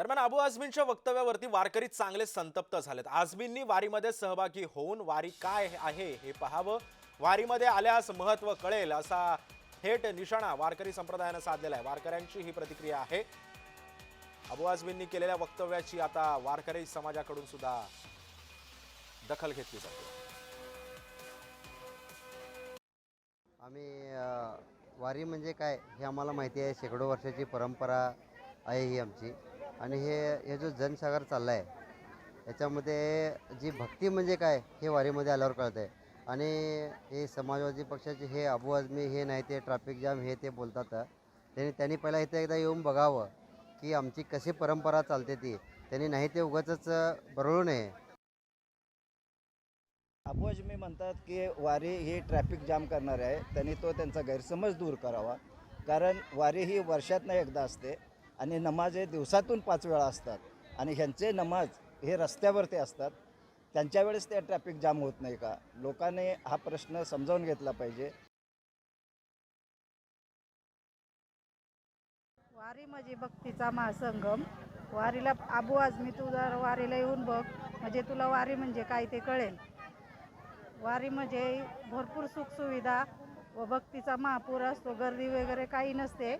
दरम्यान अबू आझमींच्या वक्तव्यावरती वारकरी चांगले संतप्त झालेत. आझमींनी वारीमध्ये सहभागी होऊन वारी काय आहे हे पाहावं. वारीमध्ये आल्यास महत्त्व कळेल असा थेट निशाणा वारकरी संप्रदायानं साधलेला आहे. वारकऱ्यांची ही प्रतिक्रिया आहे. अबू आझमींनी केलेल्या वक्तव्याची आता वारकरी समाजाकडून सुद्धा दखल घेतली जाते. आम्ही वारी म्हणजे काय हे आम्हाला माहिती आहे. शेकडो वर्षाची परंपरा आहे ही आमची. आणि हे हे जो जनसागर चालला आहे याच्यामध्ये जी भक्ती म्हणजे काय हे वारीमध्ये आल्यावर कळतं आहे आणि हे समाजवादी पक्षाचे हे अबू आजमी हे नाही ते ट्रॅफिक जाम हे ते बोलतात. त्यांनी त्यांनी पहिला इथे एकदा येऊन बघावं की आमची कशी परंपरा चालते ती. त्यांनी नाही ते उगाचच बरळू नये. अबू आजमी म्हणतात की वारी ही ट्रॅफिक जाम करणार आहे. त्यांनी तो त्यांचा गैरसमज दूर करावा. कारण वारी ही वर्षातनं एकदा असते. आणि नमाज हे दिवसातून पाच वेळा असतात. आणि ह्यांचे नमाज हे रस्त्यावरती असतात. त्यांच्या वेळेस ते ट्रॅफिक जाम होत नाही का? लोकांनी हा प्रश्न समजावून घेतला पाहिजे. वारी म्हणजे भक्तीचा महासंगम. वारीला आबू आज मी तुझा वारीला येऊन बघ. म्हणजे तुला वारी म्हणजे काय ते कळेल. वारी म्हणजे भरपूर सुखसुविधा व भक्तीचा महापूर असतो. गर्दी वगैरे काही नसते.